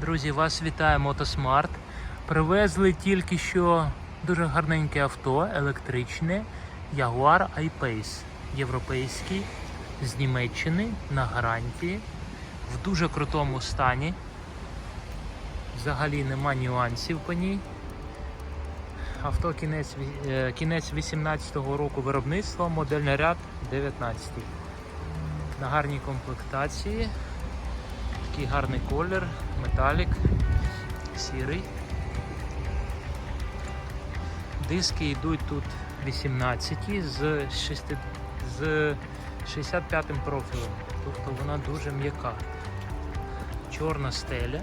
Друзі, вас вітає Мотосмарт. Привезли тільки що дуже гарненьке авто електричне Jaguar I-Pace. Європейський з Німеччини на гарантії в дуже крутому стані. Взагалі нема нюансів по ній. Авто кінець, е, кінець 18-го року виробництва, модельний ряд 19. На гарній комплектації. Такий гарний колір, металік, сірий. Диски йдуть тут 18 з, 6, з 65 профілем, тобто вона дуже м'яка. Чорна стеля,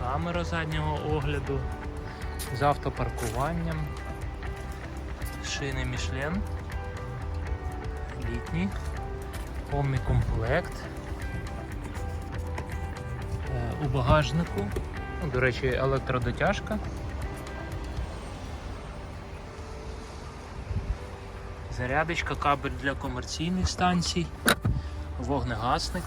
камера заднього огляду з автопаркуванням, шини Мішлен, літні, повний комплект. У багажнику. Ну, до речі, електродотяжка. Зарядочка, кабель для комерційних станцій, вогнегасник.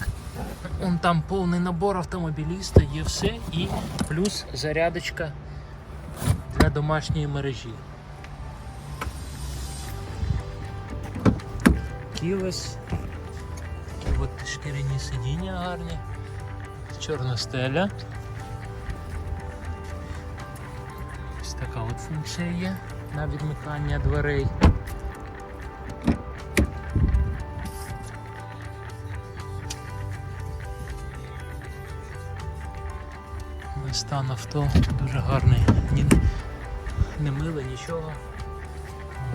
Он там повний набор автомобіліста, є все і плюс зарядочка для домашньої мережі. Кілес. От шкіряні сидіння гарні чорна стеля. Ось така от функція є на відмикання дверей. Стан авто дуже гарний, Ні, не миле нічого.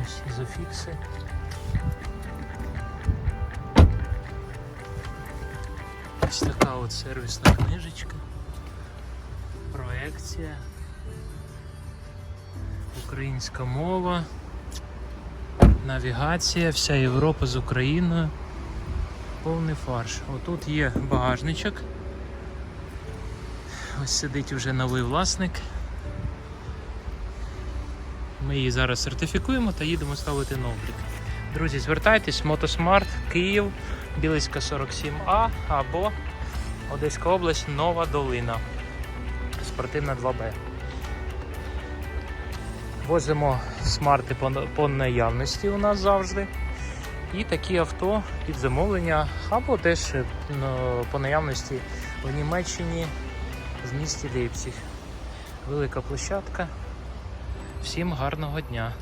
Ось ізофікси. Ось така от сервісна книжечка, проекція, українська мова, навігація, вся Європа з Україною, повний фарш. Отут є багажничок. Ось сидить вже новий власник. Ми її зараз сертифікуємо та їдемо ставити на облік. Друзі, звертайтесь, Мотосмарт, Київ, Білицька 47А або Одеська область, Нова Долина. Спортивна 2Б. Возимо смарти по, наявності у нас завжди. І такі авто під замовлення, або теж е, ну, по наявності в Німеччині в місті Лейпціг. Велика площадка. Всім гарного дня!